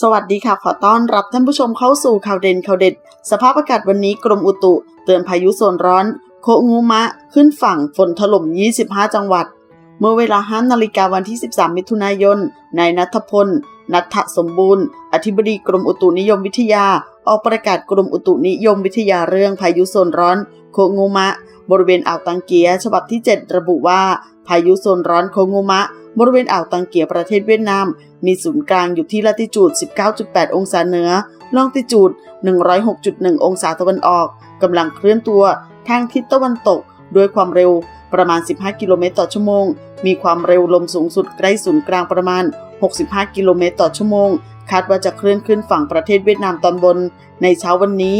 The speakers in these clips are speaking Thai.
สวัสดีค่ะ ขอต้อนรับท่านผู้ชมเข้าสู่ข่าวเด่นข่าวเด็ด สภาพอากาศวันนี้กรมอุตุ เตือนพายุโซนร้อน โคงูมะ ขึ้นฝั่งฝนถล่ม 25 จังหวัด เมื่อเวลา5นาฬิกาวันที่ 13 มิถุนายนนายนัทพล นัทสมบูรณ์ อธิบดีกรมอุตุนิยมวิทยา ออกประกาศกรมอุตุนิยมวิทยาเรื่องพายุโซนร้อน โคงูมะ บริเวณอ่าวตังเกียฉบับที่ 7 ระบุว่า พายุโซนร้อนโคงูมะ บริเวณอ่าวตังเกียประเทศเวียดนาม มีศูนย์กลางอยู่ที่ละติจูด 19.8 องศาเหนือ ลองติจูด 106.1 องศาตะวันออกกำลังเคลื่อนตัวทางทิศตะวันตกด้วยความเร็วประมาณ 15 กิโลเมตรต่อชั่วโมง มีความเร็วลมสูงสุดใกล้ศูนย์กลางประมาณ 65 กิโลเมตรต่อชั่วโมง คาดว่าจะเคลื่อนขึ้นฝั่งประเทศเวียดนามตอนบน ในเช้าวันนี้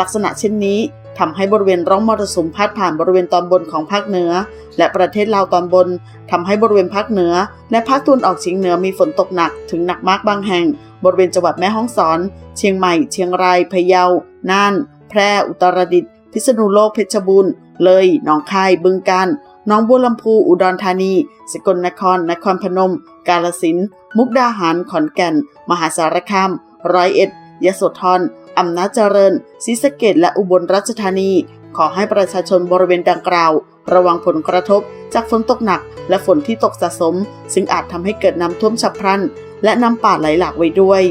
ลักษณะเช่นนี้ ทำให้บริเวณร่องมรสุมพาดผ่านบริเวณตอนบนของภาคเหนือ และประเทศลาวตอนบนทำให้บริเวณภาคเหนือ และภาคตะวันออกเฉียงเหนือมีฝนตกหนักถึงหนักมากบางแห่ง บริเวณจังหวัดแม่ฮ่องสอน เชียงใหม่ เชียงรายพะเยา น่าน แพร่ อุตรดิตถ์พิษณุโลกเพชรบูรณ์เลยหนองคายบึงกาฬหน้องบัวลำพูอุดรธานี สกลนคร นครพนม กาฬสิน มุกดาหารขอนแก่น มหาสารคาม ร้อยเอ็ดยโสธร อำนาจเจริญศรีสะเกดและอุบลราชธานี ขอให้ประชาชนบริเวณดังกล่าว ระวังผลกระทบ จากฝนตกหนัก และฝนที่ตกสะสม ซึ่งอาจทำให้เกิดน้ำท่วมฉับพลัน และน้ำป่าไหลหลากไว้ด้วย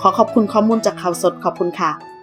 ขอขอบคุณข้อมูลจากข่าวสดขอบคุณค่ะ